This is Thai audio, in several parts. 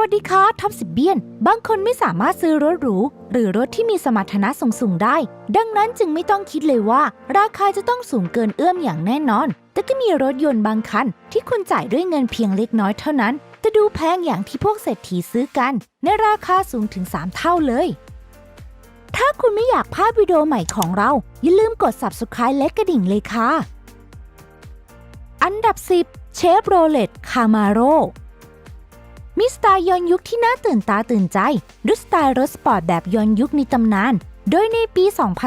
วัสดีค่ะท็อปสิบเบียน บางคนไม่สามารถซื้อรถหรู หรือรถที่มีสมรรถนะสูงๆได้ ดังนั้นจึงไม่ต้องคิดเลยว่า ราคาจะต้องสูงเกินเอื้อมอย่างแน่นอน แต่ก็มีรถยนต์บางคัน ที่คุณจ่ายด้วยเงินเพียงเล็กน้อยเท่านั้น แต่ดูแพงอย่างที่พวกเศรษฐีซื้อกัน ในราคาสูงถึง 3 เท่าเลย ถ้าคุณไม่อยากพลาดวิดีโอใหม่ของเรา อย่าลืมกด subscribe และกระดิ่งเลยค่ะ อันดับ 10 เชฟโรเลตคามาโร มีสไตล์ย้อนยุคที่น่าตื่นตาตื่นใจด้วยสไตล์รถสปอร์ตแบบย้อนยุคในตำนาน โดยในปี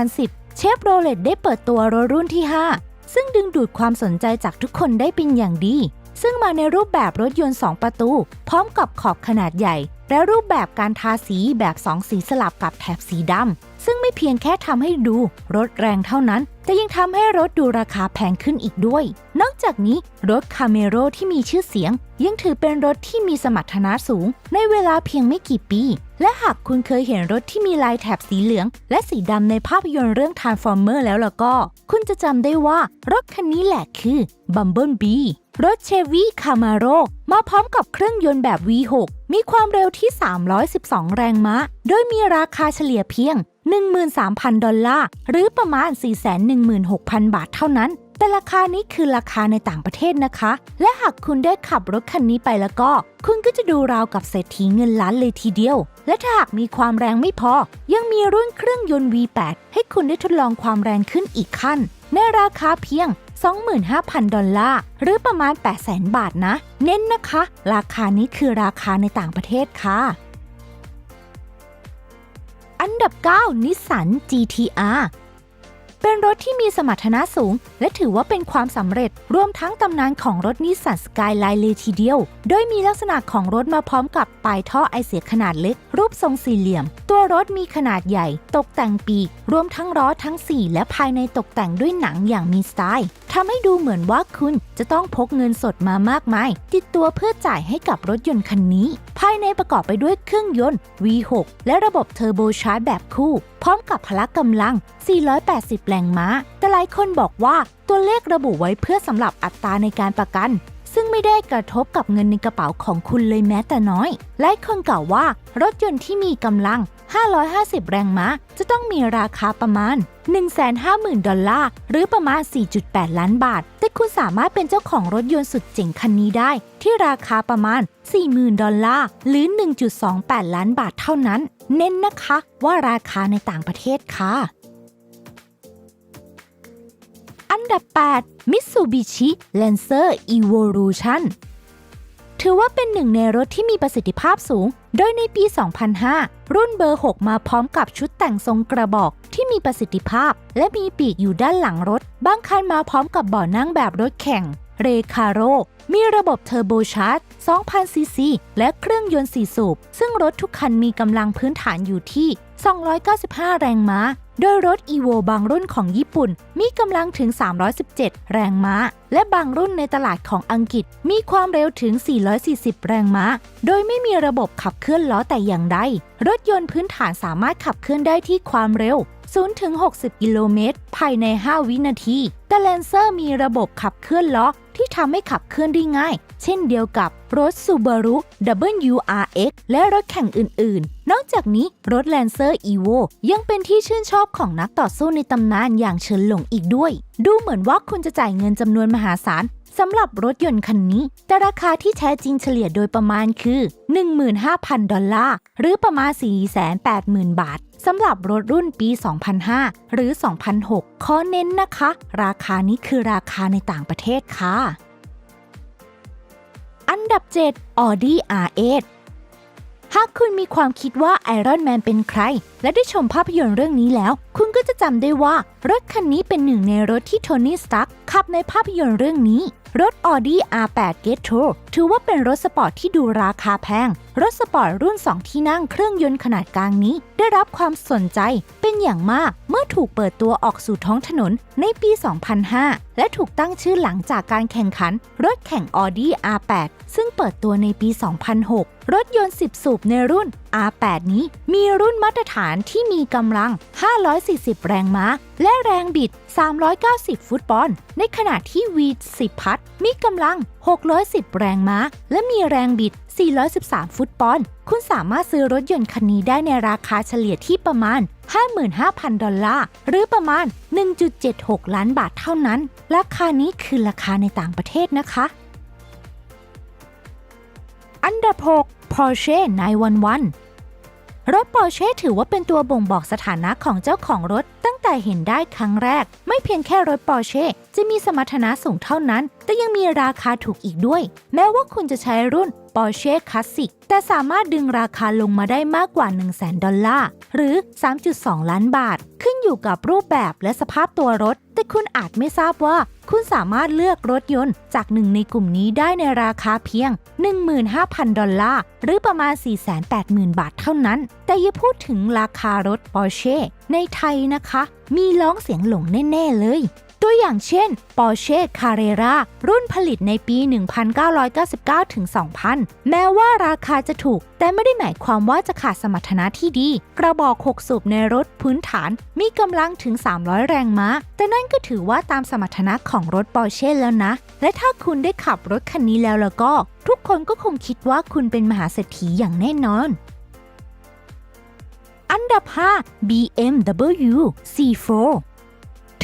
2010 เชฟโรเลตได้เปิดตัวรถรุ่นที่ 5 ซึ่งดึงดูดความสนใจจากทุกคนได้เป็นอย่างดี ซึ่งมาในรูปแบบรถยนต์ 2 ประตู พร้อมกับขอบขนาดใหญ่ และรูปแบบการทาสีแบบ 2 สีสลับกับแถบสีดำซึ่งไม่เพียงแค่ทำให้ดูรถแรงเท่านั้น แต่ยังทำให้รถดูราคาแพงขึ้นอีกด้วย นอกจากนี้รถคาเมโรที่มีชื่อเสียง ยังถือเป็นรถที่มีสมรรถนะสูง ในเวลาเพียงไม่กี่ปี และหากคุณเคยเห็นรถที่มีลายแถบสีเหลือง และสีดำในภาพยนตร์เรื่อง Transformer แล้วล่ะก็ คุณจะจำได้ว่ารถคันนี้แหละคือ Bumblebee รถเชฟ y คามาโรมาพร้อมกับเครื่องยนต์แบบ V6 มีความเร็วที่ 312 แรงม้า โดยมีราคาเฉลี่ยเพียง 13,000 ดอลลาร์ หรือประมาณ 416,000 บาทเท่านั้น แต่ราคานี้คือราคาในต่างประเทศนะคะ และหากคุณได้ขับรถคันนี้ไปแล้วก็ คุณก็จะดูราวกับเศรษฐีเงินล้านเลยทีเดียว และถ้าหากมีความแรงไม่พอ ยังมีรุ่นเครื่องยนต์ V8 ให้คุณได้ทดลองความแรงขึ้นอีกขั้น ในราคาเพียง25,000 ดอลลาร์ หรือประมาณ 800,000 บาทนะ เน้นนะคะ ราคานี้คือราคาในต่างประเทศค่ะ อันดับ9นิสสัน GTR เป็นรถที่มีสมรรถนะสูง และถือว่าเป็นความสำเร็จรวมทั้งตำนานของรถนิสสันสกายไลน์เลยทีเดียว โดยมีลักษณะของรถมาพร้อมกับปลายท่อไอเสียขนาดเล็ก รูปทรงสี่เหลี่ยม ตัวรถมีขนาดใหญ่ ตกแต่งปีก รวมทั้งล้อทั้ง 4 และภายในตกแต่งด้วยหนังอย่างมีสไตล์ทำให้ดูเหมือนว่าคุณจะต้องพกเงินสดมามากมาย ติดตัวเพื่อจ่ายให้กับรถยนต์คันนี้ ภายในประกอบไปด้วยเครื่องยนต์ V6 และระบบเทอร์โบชาร์จแบบคู่ พร้อมกับพละกำลัง 480แรงม้า แต่หลายคนบอกว่าตัวเลขระบุไว้เพื่อสำหรับอัตราในการประกัน ซึ่งไม่ได้กระทบกับเงินในกระเป๋าของคุณเลยแม้แต่น้อยหลายคนกล่าวว่า รถยนต์ที่มีกำลัง 550 แรงม้า จะต้องมีราคาประมาณ 150,000 ดอลลาร์ หรือประมาณ 4.8 ล้านบาท แต่คุณสามารถเป็นเจ้าของรถยนต์สุดเจ๋งคันนี้ได้ ที่ราคาประมาณ 40,000 ดอลลาร์ หรือ 1.28 ล้านบาทเท่านั้น เน้นนะคะว่าราคาในต่างประเทศค่ะ อันดับ 8 Mitsubishi Lancer Evolution ถือว่าเป็นหนึ่งในรถที่มีประสิทธิภาพสูง โดยในปี 2005 รุ่นเบอร์ 6 มาพร้อมกับชุดแต่งทรงกระบอกที่มีประสิทธิภาพ และมีปีกอยู่ด้านหลังรถ บางคันมาพร้อมกับเบาะนั่งแบบรถแข่ง เรคาโร มีระบบเทอร์โบชาร์จ 2,000 ซีซี และเครื่องยนต์4สูบ ซึ่งรถทุกคันมีกำลังพื้นฐานอยู่ที่ 295 แรงม้า โดยรถ EVO บางรุ่นของญี่ปุ่น มีกำลังถึง 317 แรงม้า และบางรุ่นในตลาดของอังกฤษ มีความเร็วถึง 440 แรงม้า โดยไม่มีระบบขับเคลื่อนล้อแต่อย่างใด รถยนต์พื้นฐานสามารถขับเคลื่อนได้ที่ความเร็ว 0 ถึง 60 กิโลเมตร ภายใน 5 วินาที แต่แลนเซอร์มีระบบขับเคลื่อนล้อ ที่ทำให้ขับเคลื่อนได้ง่าย เช่นเดียวกับรถ Subaru WRX และรถแข่งอื่น ๆ นอกจากนี้รถ Lancer Evo ยังเป็นที่ชื่นชอบของนักต่อสู้ในตำนานอย่างเฉินหลงอีกด้วย ดูเหมือนว่าคุณจะจ่ายเงินจำนวนมหาศาลสำหรับรถยนต์คันนี้ แต่ราคาที่แท้จริงเฉลี่ยโดยประมาณคือ 15,000 ดอลลาร์ หรือประมาณ 480,000 บาท สำหรับรถรุ่นปี 2005 หรือ 2006 ขอเน้นนะคะ ราคานี้คือราคาในต่างประเทศค่ะ อันดับ 7 Audi R8 หากคุณมีความคิดว่าไอรอนแมนเป็นใคร และได้ชมภาพยนตร์เรื่องนี้แล้ว คุณก็จะจำได้ว่า รถคันนี้เป็นหนึ่งในรถที่โทนี่ สตั๊กขับในภาพยนตร์เรื่องนี้รถ Audi R8 g e t t o ถือว่าเป็นรถสปอร์ตที่ดูราคาแพง รถสปอร์ตรุ่น 2 ที่นั่งเครื่องยนต์ขนาดกลางนี้ ได้รับความสนใจเป็นอย่างมากเมื่อถูกเปิดตัวออกสู่ท้องถนนในปี 2005 และถูกตั้งชื่อหลังจากการแข่งขัน รถแข่ง Audi R8 ซึ่งเปิดตัวในปี 2006 รถยนต์ 10 สูบในรุ่น R8 นี้มีรุ่นมาตรฐานที่มีกำลัง 540 แรงม้า และแรงบิด 390 ฟุตบอล ในขณะที่ V10 พัทตมีกำลัง 610 แรงม้า และมีแรงบิด 413 ฟุตปอนด์ คุณสามารถซื้อรถยนต์คันนี้ได้ในราคาเฉลี่ยที่ประมาณ 55,000 ดอลลาร์ หรือประมาณ 1.76 ล้านบาทเท่านั้น ราคานี้คือราคาในต่างประเทศนะคะ อันดับ 6 Porsche 911รถ Porsche ถือว่าเป็นตัวบ่งบอกสถานะของเจ้าของรถตั้งแต่เห็นได้ครั้งแรก ไม่เพียงแค่รถ Porsche จะมีสมรรถนะสูงเท่านั้น แต่ยังมีราคาถูกอีกด้วย แม้ว่าคุณจะใช้รุ่น Porsche Classic แต่สามารถดึงราคาลงมาได้มากกว่า 1 0 0 0 0 0 ดอลลาร์ หรือ 3.2 ล้านบาท ขึ้นอยู่กับรูปแบบและสภาพตัวรถ แต่คุณอาจไม่ทราบว่า คุณสามารถเลือกรถยนต์จากหนึ่งในกลุ่มนี้ได้ในราคาเพียง 15,000 ดอลลาร์ หรือประมาณ 480,000 บาทเท่านั้น แต่อย่าพูดถึงราคารถ Porsche ในไทยนะคะมีร้องเสียงหลงแน่ ๆ เลย ตัวอย่างเช่น Porsche Carrera รุ่นผลิตในปี 1999 ถึง 2000 แม้ว่าราคาจะถูก แต่ไม่ได้หมายความว่าจะขาดสมรรถนะที่ดี กระบอก 6 สูบในรถพื้นฐาน มีกำลังถึง 300 แรงม้า แต่นั่นก็ถือว่าตามสมรรถนะของรถ Porsche แล้วนะ และถ้าคุณได้ขับรถคันนี้แล้วแล้วก็ ทุกคนก็คงคิดว่าคุณเป็นมหาเศรษฐีอย่างแน่นอน อันดับ 5 BMW C4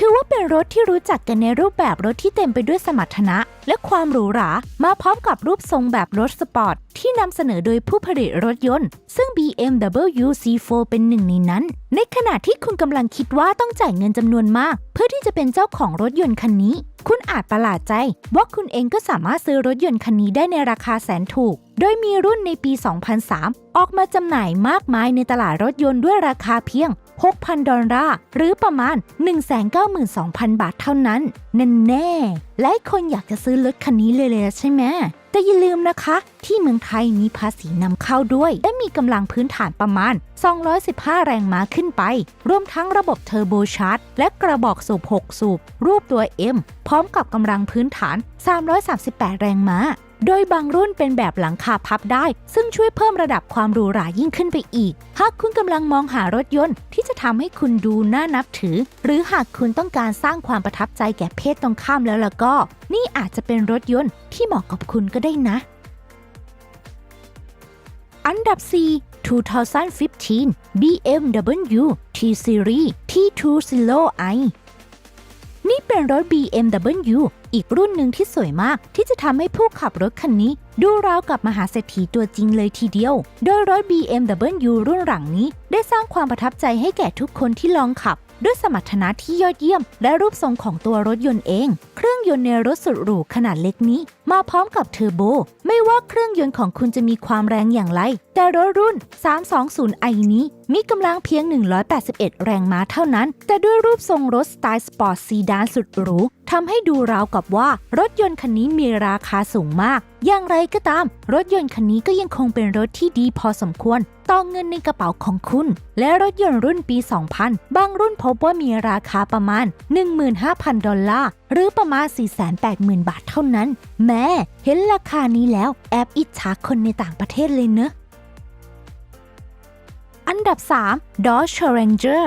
ถือว่าเป็นรถที่รู้จักกันในรูปแบบรถที่เต็มไปด้วยสมรรถนะ และความหรูหรา มาพร้อมกับรูปทรงแบบรถสปอร์ต ที่นำเสนอโดยผู้ผลิตรถยนต์ ซึ่ง BMW C4 เป็นหนึ่งในนั้น ในขณะที่คุณกำลังคิดว่าต้องจ่ายเงินจำนวนมาก เพื่อที่จะเป็นเจ้าของรถยนต์คันนี้ คุณอาจประหลาดใจ ว่าคุณเองก็สามารถซื้อรถยนต์คันนี้ได้ในราคาแสนถูก โดยมีรุ่นในปี 2003 ออกมาจำหน่ายมากมายในตลาดรถยนต์ด้วยราคาเพียง 6,000 ดอลลาร์หรือประมาณ 192,000 บาทเท่านั้นแน่แน่ๆและคนอยากจะซื้อรถคันนี้เลยเลยใช่ไหมแต่อย่าลืมนะคะ ที่เมืองไทยมีภาษีนำเข้าด้วย และมีกำลังพื้นฐานประมาณ 215 แรงม้าขึ้นไป รวมทั้งระบบเทอร์โบชาร์จ และกระบอกสูบ 6 สูบ รูปตัว M พร้อมกับกำลังพื้นฐาน 338 แรงม้า โดยบางรุ่นเป็นแบบหลังคาพับได้ ซึ่งช่วยเพิ่มระดับความหรูหรายิ่งขึ้นไปอีก หากคุณกำลังมองหารถยนต์ที่จะทำให้คุณดูน่านับถือ หรือหากคุณต้องการสร้างความประทับใจแก่เพศตรงข้ามแล้วล่ะก็ นี่อาจจะเป็นรถยนต์ที่เหมาะกับคุณก็ได้นะ อันดับ 4 2015 BMW T-Series T20i นี่เป็นรถ BMW อีกรุ่นหนึ่งที่สวยมาก ที่จะทำให้ผู้ขับรถคันนี้ ดูราวกับมหาเศรษฐีตัวจริงเลยทีเดียว โดยรถ BMW รุ่นหลังนี้ ได้สร้างความประทับใจให้แก่ทุกคนที่ลองขับ ด้วยสมรรถนะที่ยอดเยี่ยม และรูปทรงของตัวรถยนต์เอง เครื่องยนต์ในรถสุดหรูขนาดเล็กนี้ มาพร้อมกับเทอร์โบ ไม่ว่าเครื่องยนต์ของคุณจะมีความแรงอย่างไรแต่รถรุ่น 320i นี้มีกำลังเพียง 181 แรงม้าเท่านั้น แต่ด้วยรูปทรงรถสไตล์สปอร์ตซีดานสุดหรูทำให้ดูราวกับว่ารถยนต์คันนี้มีราคาสูงมาก อย่างไรก็ตาม รถยนต์คันนี้ก็ยังคงเป็นรถที่ดีพอสมควร ต่อเงินในกระเป๋าของคุณ และรถยนต์รุ่นปี 2000 บางรุ่นพบว่ามีราคาประมาณ 15,000 ดอลลาร์ หรือประมาณ 480,000 บาทเท่านั้น แม้เห็นราคานี้แล้วแอบอิจฉาคนในต่างประเทศเลยเนอะ อันดับ 3 Dodge Challenger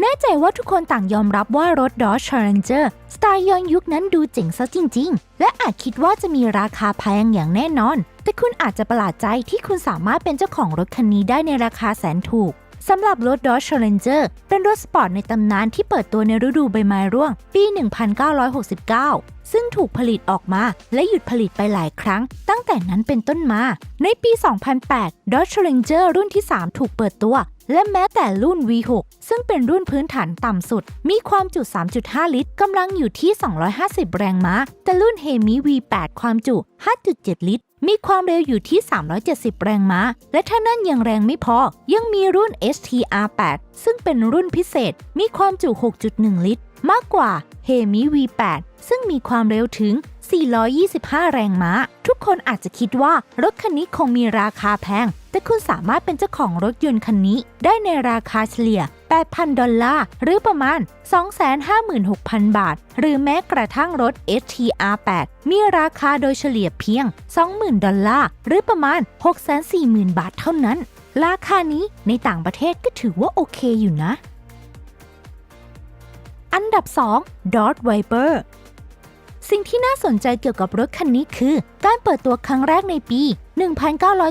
แน่ใจว่าทุกคนต่างยอมรับว่ารถ Dodge Challenger สไตล์ย้อนยุคนั้นดูเจ๋งซะจริง ๆ และอาจคิดว่าจะมีราคาแพงอย่างแน่นอน แต่คุณอาจจะประหลาดใจที่คุณสามารถเป็นเจ้าของรถคันนี้ได้ในราคาแสนถูก สำหรับรถ Dodge Challenger เป็นรถสปอร์ตในตำนานที่เปิดตัวในฤดูใบไม้ร่วง ปี 1969 ซึ่งถูกผลิตออกมาและหยุดผลิตไปหลายครั้ง ตั้งแต่นั้นเป็นต้นมา ในปี 2008 Dodge Challenger รุ่นที่ 3 ถูกเปิดตัว และแม้แต่รุ่น V6 ซึ่งเป็นรุ่นพื้นฐานต่ำสุด มีความจุ 3.5 ลิตรกำลังอยู่ที่ 250 แรงม้า แต่รุ่น Hemi V8 ความจุ 5.7 ลิตร มีความเร็วอยู่ที่ 370 แรงม้า และถ้านั่นยังแรงไม่พอ ยังมีรุ่น STR8 ซึ่งเป็นรุ่นพิเศษ มีความจุ 6.1 ลิตร มากกว่า Hemi V8 ซึ่งมีความเร็วถึง 425 แรงม้า ทุกคนอาจจะคิดว่ารถคันนี้คงมีราคาแพง แต่คุณสามารถเป็นเจ้าของรถยนต์คันนี้ ได้ในราคาเฉลี่ย 8,000 ดอลลาร์ หรือประมาณ 256,000 บาท หรือแม้กระทั่งรถ STR8 มีราคาโดยเฉลี่ยเพียง 20,000 ดอลลาร์ หรือประมาณ 640,000 บาทเท่านั้น ราคานี้ในต่างประเทศก็ถือว่าโอเคอยู่นะ อันดับ 2 Dodge Viper สิ่งที่น่าสนใจเกี่ยวกับรถคันนี้คือ การเปิดตัวครั้งแรกในปี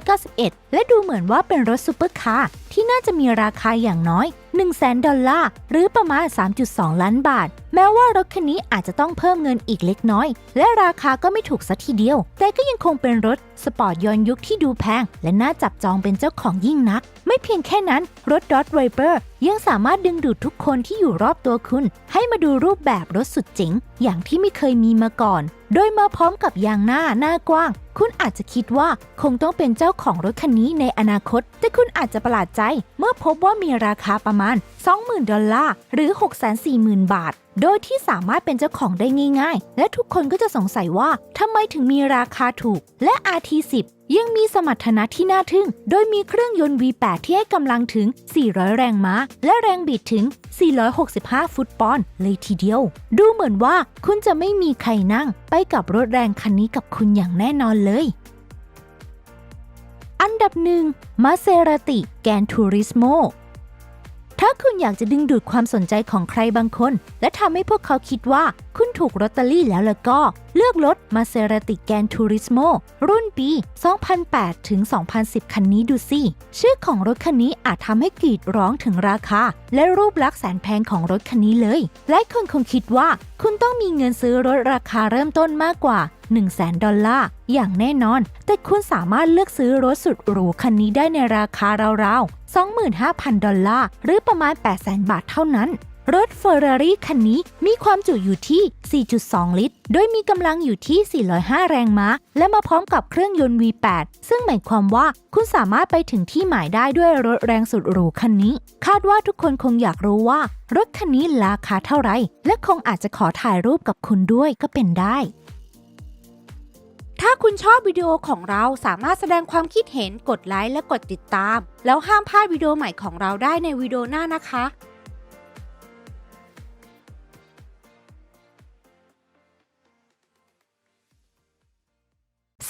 1991 และดูเหมือนว่าเป็นรถซูเปอร์คาร์ที่น่าจะมีราคาอย่างน้อย 100,000 ดอลลาร์ หรือประมาณ 3.2 ล้านบาท แม้ว่ารถคันนี้อาจจะต้องเพิ่มเงินอีกเล็กน้อย และราคาก็ไม่ถูกสัทีเดียว แต่ก็ยังคงเป็นรถสปอร์ตย้อนยุคที่ดูแพง และน่าจับจองเป็นเจ้าของยิ่งนัก ไม่เพียงแค่นั้นรถดอ t ไวเปอร์ยังสามารถดึงดูดทุกคนที่อยู่รอบตัวคุณ ให้มาดูรูปแบบรถสุดเจ๋งอย่างที่ไม่เคยมีมาก่อน โดยมาพร้อมกับยางหน้าหน้ากว้าง คุณอาจจะคิดว่าคงต้องเป็นเจ้าของรถคันนี้ในอนาคต แต่คุณอาจจะประหลาดใจ เมื่อพบว่ามีราคาประมาณ 20,000 ดอลลาร์หรือ 640,000 บาท โดยที่สามารถเป็นเจ้าของได้ง่ายๆ และทุกคนก็จะสงสัยว่าทำไมถึงมีราคาถูก และ RT10 ยังมีสมรรถนะที่น่าทึ่ง โดยมีเครื่องยนต์ V8 ที่ให้กำลังถึง 400 แรงม้า และแรงบิดถึง 465 ฟุตปอนด์เลยทีเดียว ดูเหมือนว่าคุณจะไม่มีใครนั่ง ไปกับรถแรงคันนี้กับคุณอย่างแน่นอนเลยอันดับหนึ่งมาเซราติแกนทูริสโม ถ้าคุณอยากจะดึงดูดความสนใจของใครบางคน และทำให้พวกเขาคิดว่าคุณ ถูกลอตเตอรี่แล้วล่ะก็เลือกรถมาเซราติแกนทูริสโมรุ่นปี 2008 ถึง 2010 คันนี้ดูสิ ชื่อของรถคันนี้อาจทำให้กรีดร้องถึงราคา และรูปลักษณ์แสนแพงของรถคันนี้เลย หลายคนคงคิดว่า คุณต้องมีเงินซื้อรถราคาเริ่มต้นมากกว่า 1 0 0 0 0แสนดอลลาร์อย่างแน่นอน แต่คุณสามารถเลือกซื้อรถสุดหรูคันนี้ได้ในราคาราวๆ 25,000 ดอลลาร์ หรือประมาณ 800,000 บาทเท่านั้น รถเฟอร์รารี่คันนี้มีความจุอยู่ที่ 4.2 ลิตร โดยมีกำลังอยู่ที่ 405 แรงม้า และมาพร้อมกับเครื่องยนต์ V8 ซึ่งหมายความว่าคุณสามารถไปถึงที่หมายได้ด้วยรถแรงสุดหรูคันนี้ คาดว่าทุกคนคงอยากรู้ว่า รถคันนี้ราคาเท่าไหร่ และคงอาจจะขอถ่ายรูปกับคุณด้วยก็เป็นได้ ถ้าคุณชอบวิดีโอของเราสามารถแสดงความคิดเห็นกดไลค์และกดติดตาม แล้วห้ามพลาดวิดีโอใหม่ของเราได้ในวิดีโอหน้านะคะ